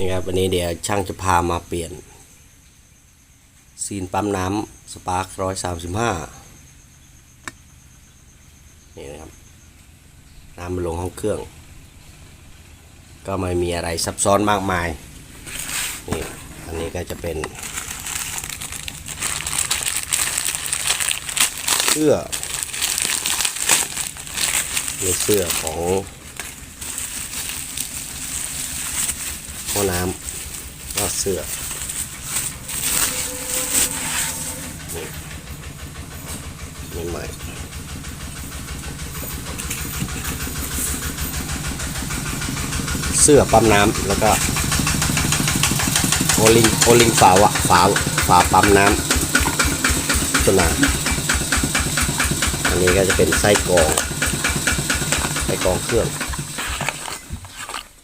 นี่ครับวันนี้เดี๋ยวช่างจะพามาเปลี่ยน ซีนปั๊มน้ำสปาร์คร้อยสามสิบห้านี่นะครับ น้ำมันลงห้องเครื่อง ก็ไม่มีอะไรซับซ้อนมากมาย นี่ อันนี้ก็จะเป็นเสื้อเสื้อของ อน้ำก็เสื้อนี่นี่ใหม่เสื้อปั๊มน้ำแล้วก็โอลิงโอลิงฝาวะฝาฝาปั๊มน้ำตัวนาอันนี้ก็จะเป็นไส้กรองไส้กรองเครื่อง